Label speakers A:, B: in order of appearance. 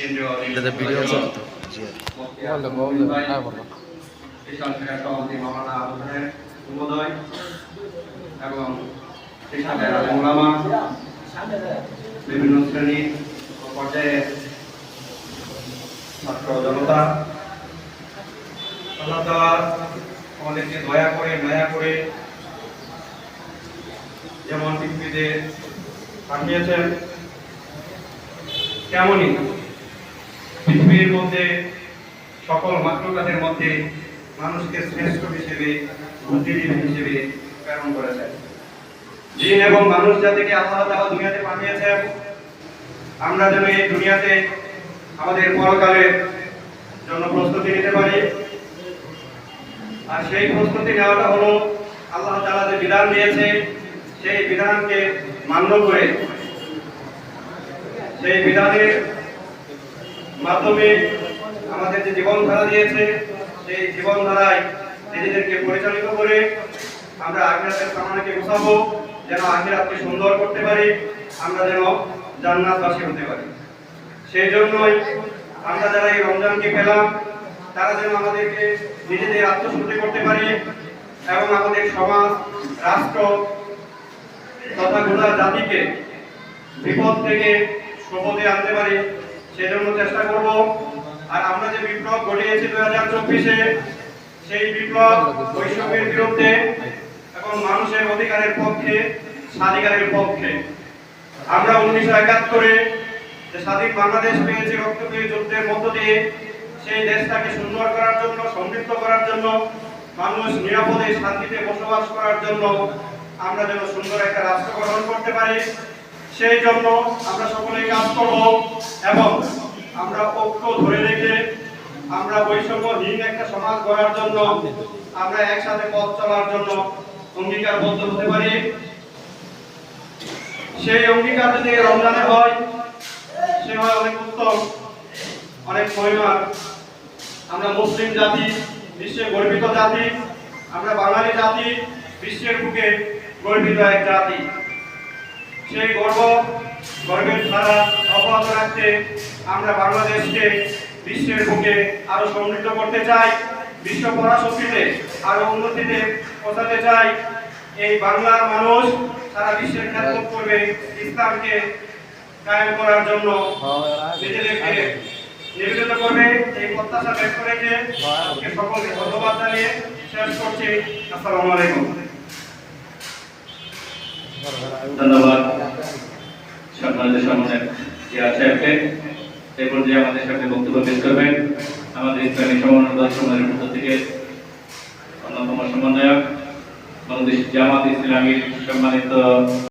A: কেন্দ্রীয়
B: ভিডিও
A: এবং সেখানে ওলামা বিভিন্ন শ্রেণি ও পর্যায়ে ছাত্র জনতা। আল্লাহ তাআলা আমাদেরকে দয়া করে মায়া করে যেমন পৃথিবীতে পাঠিয়েছেন তেমনই পৃথিবীর মধ্যে সকল মাতৃকাদের মধ্যে মানুষকে শ্রেষ্ঠ হিসেবে বুদ্ধিজীবী হিসেবে প্রেরণ করেছেন জিন এবং মানুষ জাতিকে আল্লাহ তাআলা দুনিয়াতে পাঠিয়েছেন, আমরা যেন এই দুনিয়াতে আমাদের পরকালের জন্য প্রস্তুতি নিতে পারি। আর সেই প্রস্তুতি নেওয়াটা হলো আল্লাহ তাআলা যে বিধান দিয়েছে, সেই বিধানকে মান্য করে, সেই বিধানের মাধ্যমে আমাদের যে জীবনধারা দিয়েছে, সেই জীবনধারায় নিজেদেরকে পরিচালিত করে আমরা আখিরাতের সামানাকে গোছাবো, যেন আখিরাতকে সুন্দর করতে পারি, আমরা যেন জান্নাতবাসী হতে পারি। সেই জন্যই আমরা যারা এই রমজানকে পেলাম তারা যেন আমাদেরকে নিজেদের আত্মশুদ্ধি করতে পারি এবং আমাদের সমাজ, রাষ্ট্র তথা গোটা জাতিকে বিপদ থেকে সপদে আনতে পারি। সেজন্য চেষ্টা করব। আর আমরা যে বিপ্লব ঘটিয়েছি দুই হাজার চব্বিশে, সেই বিপ্লব বৈষম্যের বিরুদ্ধে এবং মানুষের অধিকারের পক্ষে, স্বাধিকারের পক্ষে। আমরা উনিশশো একাত্তরে যে স্বাধীন বাংলাদেশ পেয়েছি রক্তক্ষয়ী যুদ্ধের মধ্য দিয়ে, সেই দেশটাকে সুন্দর করার জন্য, সমৃদ্ধ করার জন্য, মানুষ নিরাপদে, শান্তিতে বসবাস করার জন্য আমরা যেন সুন্দর একটা রাষ্ট্র গঠন করতে পারি। সেই জন্য আমরা সকলেই কাজ করব। এবং আমরা ঐক্য ধরে রেখে আমরা বৈষম্যহীন একটা সমাজ গড়ার জন্য, আমরা একসাথে পথ চলার জন্য অঙ্গীকারবদ্ধ হতে পারি। সেই অঙ্গীকার যদি রমজানে হয়, সে হয় অনেক উত্তম, অনেক মহিমার আমরা মুসলিম জাতি বিশ্বে গর্বিত জাতি, আমরা বাঙালি জাতি, বিশ্বের বুকে গর্বিত এক জাতি। সেই গর্ব গর্বের ধারা অব্যাহত রাখতে আমরা বাংলাদেশকে বিশ্বের বুকে আরও সমৃদ্ধ করতে চাই বিশ্ব পরাশক্তিতে আরও উন্নতিতে পৌঁছাতে চাই। এই বাংলার মানুষ সারা বিশ্বের খ্যাতমত করবে ইসলামকে কায়েম করার জন্য। নিজেদেরকে নিবেদিত করবে এই প্রত্যাশা ব্যক্ত রেখে সকলকে ধন্যবাদ জানিয়ে শেষ করছি। আসসালামু আলাইকুম।
C: ধন্যবাদ। সম্মানিত সম্মানের জিয়া সাহেবকে এই পর্যায়ে আমাদের সামনে বক্তব্য পেশ করবেন আমাদের ইসলামী সমন্বয় সমন্বয়ের পক্ষ থেকে অন্যতম সমন্বয়ক বাংলাদেশ জামাত ইসলামীর সম্মানিত